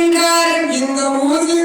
இந்த மூதி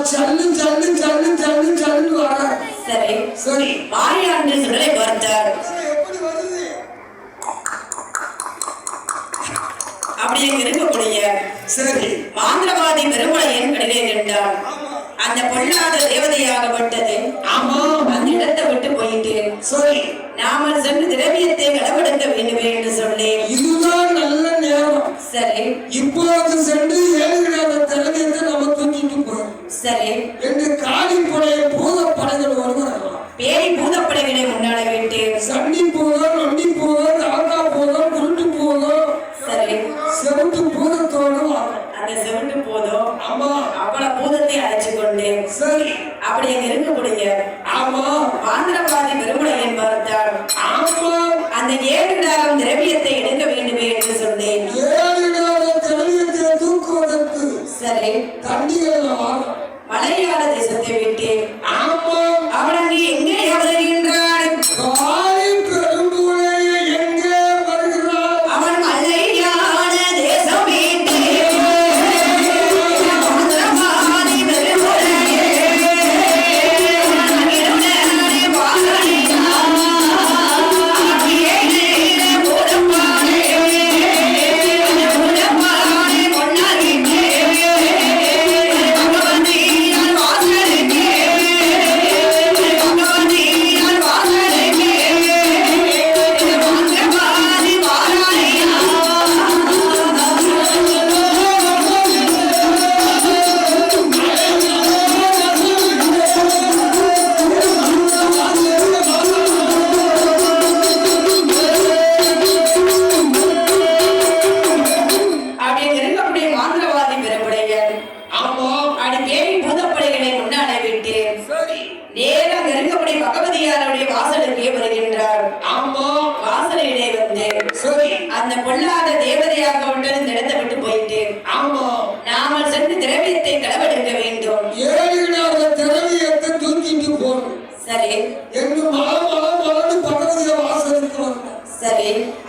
சல்லு சல்லு சல்லு மாந்திரவாதி பெருமலையின் கடிலே நின்றான். அந்த பொல்லாத தேவதையாக தேவதையாகப்பட்டது ஆமா. அந்த விட்டு போயிட்டு சொல்லி நாம சென்று திரவியத்தை களவெடுக்க வேண்டும் என்று சொன்னேன். இதுதான் நல்ல நேரம். சரி. சண்டி பூதம் நொண்டி பூதம் ராகா போதும் குருட்டு போதும் சரி. செவந்து பூதத்தோடும் அந்த செவந்து போதும் ஆமா. அவள பூதத்தை அழைச்சு கொண்டு சரி. அப்படி அங்க இருக்கக்கூடிய ஆமா. ஆந்திரவாதி பெருமுடையன் பார்த்தாள் ஆமா. அந்த ஏழு நாளும் திரவியத்தை எடுக்க வேண்டுமே என்று சொன்னேன். ஏழு நாளும் திரவியத்தை தூக்குவதற்கு சரி. தண்ணீர் மலையாள தேசத்தை விட்டு ஆமா. அவள் அங்கே dele